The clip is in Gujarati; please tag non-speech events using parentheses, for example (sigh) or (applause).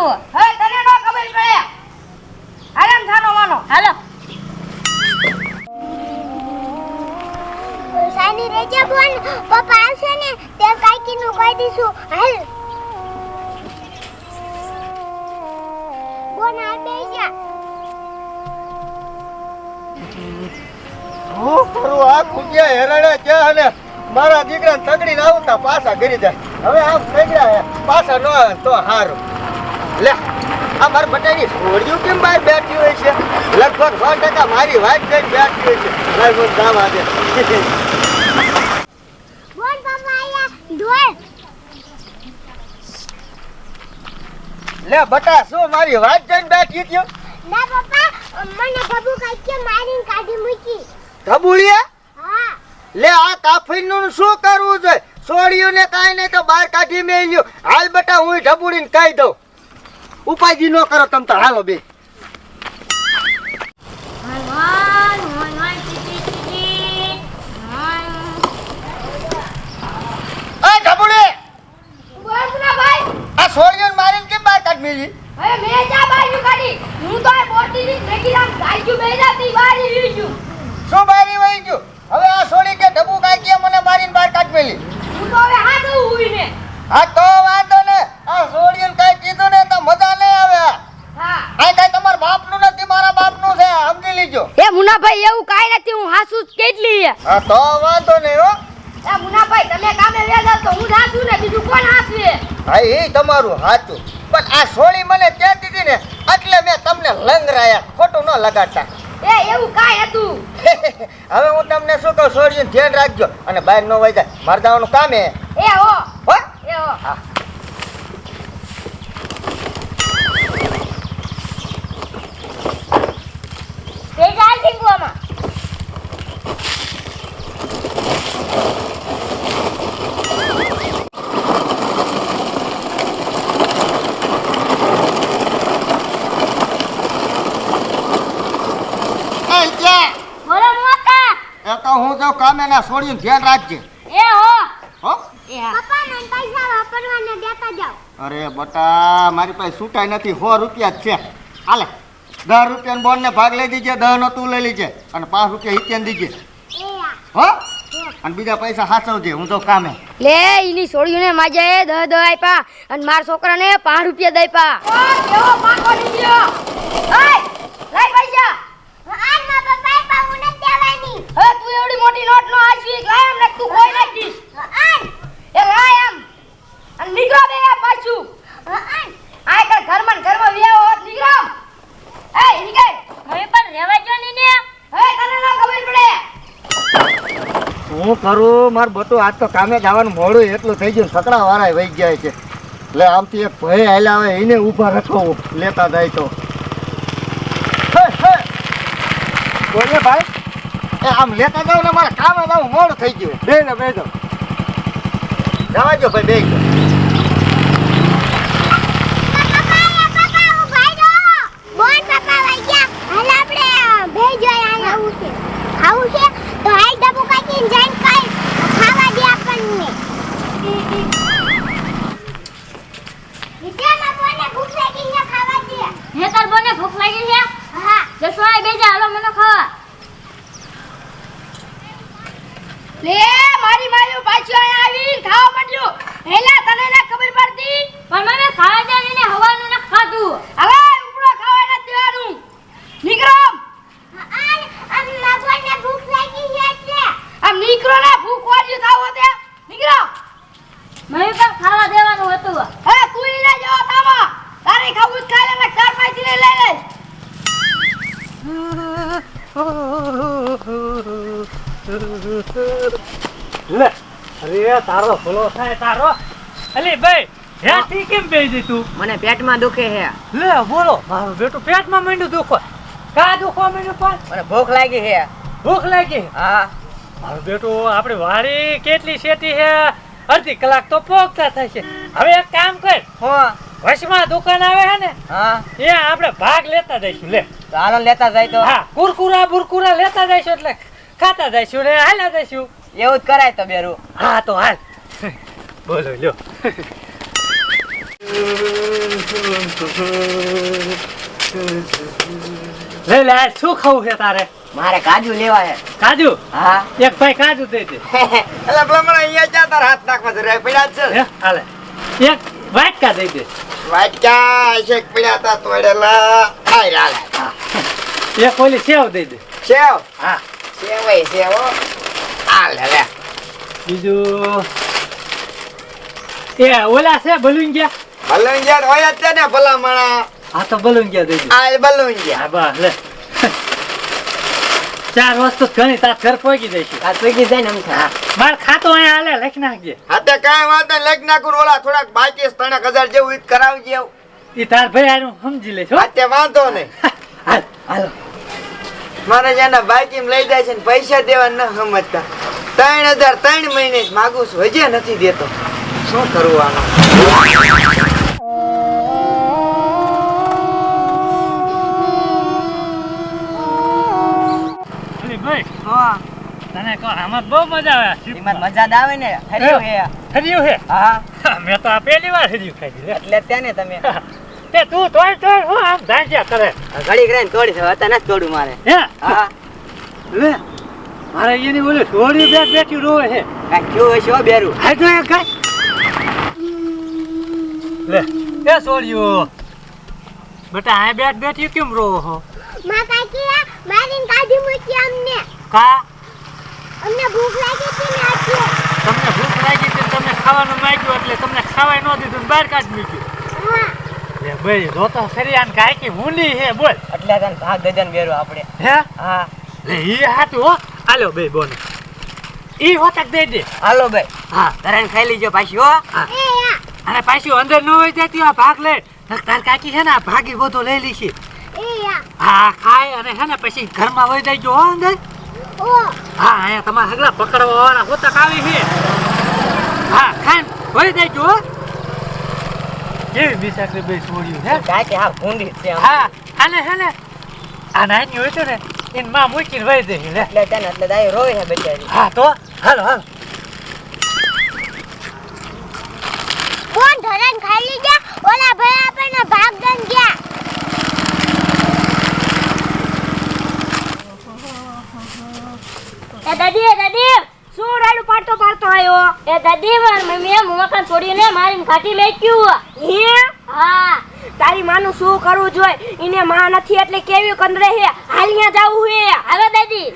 હતું હવે તને નો ખબર પડે. આરામ થાનો માનો હાલો. સાની રેજે બોન પપ્પા આવશે ને તે કાકી નું કહી દઈશું. હાલ. બોન આ બે જા હું કરું? આ કુટિયા હેરણે છે અને મારા દીકરાને તગડીને આવતા પાછા કરી જાય. હવે આમ થઈ ગયા પાછા ન આવે તો હારું. લે આ મારા બટાની છોડ્યું કેમ બહાર બેઠી હોય છે? લગભગ સો ટકા મારી વાત જઈને બેઠી હોય છે. લગભગ આયા ઢોળ લે બટા શું મારી વાત જઈને બેઠી થયો ના પપ્પા મને ધબુ કાઈ કે મારીને કાઢી મૂકી. ધબુલિયા હા. લે આ કાફીનું શું કરવું જોઈએ? છોડ્યું ને કાંઈ નહીં તો બહાર કાઢી મેલ્યું. હાલ બટા હું ઢબુડીને કહી દઉં. ઉપાયજી ન કરો તમ તો હાલો બે. વન વન વન વન ટીટી ટીટી વન આ ઢબુડી! બોલ ના ભાઈ. આ છોડ્યું મારીને કેમ બહાર કાઢી મેલી? હવે મેં જા બાજુ કાઢી? હું તો બોટી ની મેગી રામ ગાયજુ બે જાતી બારી લીજુ શું બારી વહી ગયું? હવે આ છોડી કે ડબુ કાકીએ મને મારીને બહાર કાઢી મેલી? હું તો હવે હાથ ઉઈ ને હા તો વાંધો ને. આ છોડ્યું કાંઈ કીધું ને તો મજા નહીં આવે હા આ કાંઈ તમારા બાપનું નથી મારા બાપનું છે સમજી લીજો એ મુનાભાઈ એવું કાઈ નથી હું હાસુ કેટલી હા. તો વાંધો નહીં હો. એ મુનાભાઈ તમે કામે વેલા તો હું હાસુ ને બીજું કોણ હાસવે? હા એ તમારું સાચું પણ આ સોળી મને કહેતી હતી ને એટલે મેં તમને લંગરાયા ખોટું ન લગાડતા. એ એવું કાઈ હતું? (laughs) હવે હું તમને શું કહું સોળીનું ધ્યાન રાખજો. અને બહાર ન વહી જાય. મારે જવાનું કામ હે. એ હો. હો? એ હો. હા તે જાય શીખવામાં એ ત્યાં બોલો મોકા એ તો હું તો કામે ના સોળીનું ધ્યાન રાખજે. એ હો. હો? પપ્પા મને પૈસા વાપરવાને દેતા જાવ અરે બટા મારી પાસે છૂટાઈ નથી સો રૂપિયા જ છે. હાલે. દસ રૂપિયાનો બોન ને ભાગ લઈ દીજે દસ નો તું લઈ લીજે અને પાંચ રૂપિયા હિત્યાન દીજે. હો? અને બીજા પૈસા સાચવજે હું તો કામે. લે ઈની છોડ્યું માજે દહ દહ આપ્યા અને મારા છોકરાને પાંચ રૂપિયા કેવો પાકો નીકળ્યો લાઈ પૈસા આજમાં પપ્પાએ પાઉં નથી દેવાની હવે તું એવડી મોટી નોટ નો આલશી લાય આમ ને તું કોઈ નાખીશ આજ એ લાય આમ અને નીકળો બે આ પાછું આજ આ કર ઘરમાં ને ઘરમાં વ્યાવો હોત નીકળો એ નીકળ હવે પણ રહેવા જો ની ને હવે તને ના ખબર પડે હું કરું? મારું બટું આજ તો કામે જવાનું મોડું એટલું થઈ ગયું. સકડા વાળા વહી ગયા છે. એટલે આમથી એક ભય હાલ્યા આવે એને ઊભા રખો લેતા જાય તો. હે, હે. બોલે ભાઈ એ આમ લેતા જાવ ને મારે કામે જવું મોડું થઈ ગયું. બે ને બે જાવ જવા જો ભાઈ બે અહીંયા આવું છે? લે મારી માયું પાછું અહીંયા આવી ખાવા માંડ્યું. હેલા તને ના ખબર પડતી, પણ મને ખાવા દે ને હવાનું ના ખાધું. હવે ઉપડો ખાવા ના દેવાનું. નીકળો આલ આમ માગવાને ભૂખ લાગી છે એટલે આમ નીકળો ના ભૂખ વાળ્યું થાવ તે નીકળો મમ્મી પણ ખાવા દેવાનું હતું હે તું ઈ ના જવા તાવા તારે ખાવું જ ખાઈ લે ચારમાંથી લઈ લઈ લે લે અરે તારો ભલો થાય તારો. અલી ભાઈ હેઠી કેમ બેસી તું? મને પેટમાં દુખે છે લે બોલો. મારું બેટું પેટમાં માંડ્યું દુખો. કા દુખવા માંડ્યું પણ? મને ભૂખ લાગી છે ભૂખ લાગી? હા. મારું બેટું આપણી વાડી કેટલી શેતી છે અડધી કલાક તો પોગતા થશે. હવે એક કામ કર. હું? દુકાન આવે હે ને હા. ત્યાં આપણે ભાગ લેતા જઈશું લે. તો લેતા જાય તો. હા કુરકુરા બુરકુરા લેતા જઈશું એટલે ખાતા જઈશું ને હાલ્યા જઈશું. એવું જ કરાય તો બેરું. હા તો હાલ. બોલો લ્યો. લે લે શું ખાવું છે તારે? મારે કાજુ લેવા છે. કાજુ? હા. એક ભાઈ કાજુ દે દે. એટલે ભલામણ અહીંયા જ્યાં તાર હાથ નાખવા જરે પડ્યા છે. હાલે. એક વાટકા દે દે. વાટકા છે પડ્યા તા તોડેલા. આય રાલે એક ઓલી સેવ દે દે. સેવ? હા. સેવ એ સેવ આ લે. બીજું એ ઓલા છે બલુંગિયા ગયા? હોય જ ને ભલામણ. હા તો બલુંગિયા ગયા દે આ બલુંગિયા હા બસ લે. ચાર વસ્તુ ઘણી તાર ઘર પહોંચી જશે આ સ્વીગી જાય ને હા. માર ખાતો અહીંયા હાલે લખ નાખજે. હાતે કાંઈ વાંધો નહીં, લખ નાખું ઓલા થોડાક બાકી ત્રણેક હજાર જેવું ઈદ કરાવજે. ઈ તાર ભાઈ આનું સમજી લેજો. હાતે વાંધો નહીં. હાલ હાલો. મારે જેના બાકી લઈ જાય છે ને પૈસા દેવા ન સમજતા. ત્રણ હજાર ત્રણ મહિને જ માગું છું. હજી નથી દેતો. શું કરવું આનું? હા. તને કહો આમાં બહુ મજા આવે એમાં મજા જ આવે ને. હર્યું હે હર્યું હે? હા મેં તો આ પહેલી વાર હર્યું ખાઈ એટલે ત્યાં ને તમે. તે તું તોડ તોડ હું આમ ધાંચ્યા કરે. ઘડી કરીને તોડી છે નથી તોડું મારે. હે હા. લે. મારે એની ઓલી થોડી બેઠ બેઠી રોવે છે. કાંઈ કયો હશે હો બેરું? હા તો એ કઈ. લે એ સોળ્યું બેટા આ બેઠ બેઠી કેમ રોવો હો માં કાકી મારીન કાઢી મૂકી અમને. કા? અમને ભૂખ લાગી હતી ને એટલે તમને ભૂખ લાગી હતી તમને ખાવાનું માંગ્યું એટલે તમને ખાવાય ન દીધું બહાર કાઢી મૂક્યું. હા. લે ભાઈ જો તો ખરી આને કાકી હુંડી હે બોલ. એટલે તને ભાગ દે ને આપણે. હે? હા. લે ઈ હાથું હો. આલો બે બોન ઈ હોતક દે દે. હાલો ભાઈ હા. તરણ ખાઈ લીજો પાછી હો. એ અને પાછી અંદર ન હોય જતી આ ભાગ લે. તાર કાકી છે ને આ ભાગી બધો લઈ લીધી એ હા. ખાય અને છે ને પછી ઘરમાં હોય જાય હો અંદર. હા અહીંયા તમારા હગલા પકડવા વાળા હોતક આવી છે. હા ખાય હોય જાય હો. કેવી બિસાકરી બે છોડ્યું હે કાકી હા ભૂંડી છે હા આને હે ને આ નાની હોય તો ને એની માં મૂકીને વહી દે લે એટલે ત્યાં એટલે દાઈ રોય છે બચારી હા તો હાલો હાલો. કોણ ધરાન ખાઈ લીધા? ઓલા ભાઈ આપણને ભાગ દન ગયા. એ દાદી દાદી શું રાડું પાડતો પાડતો આવ્યો એ દાદી માર મમ્મીએ મોમકા છોડીને મારીને ઘાટી મેક્યું. હે? હા, તારી માનું શું કરવું જોઈએ? એને માં નથી એટલે કેવી કંદરે હે? હાલ ન્યા જાવું હે. હવે દાદી.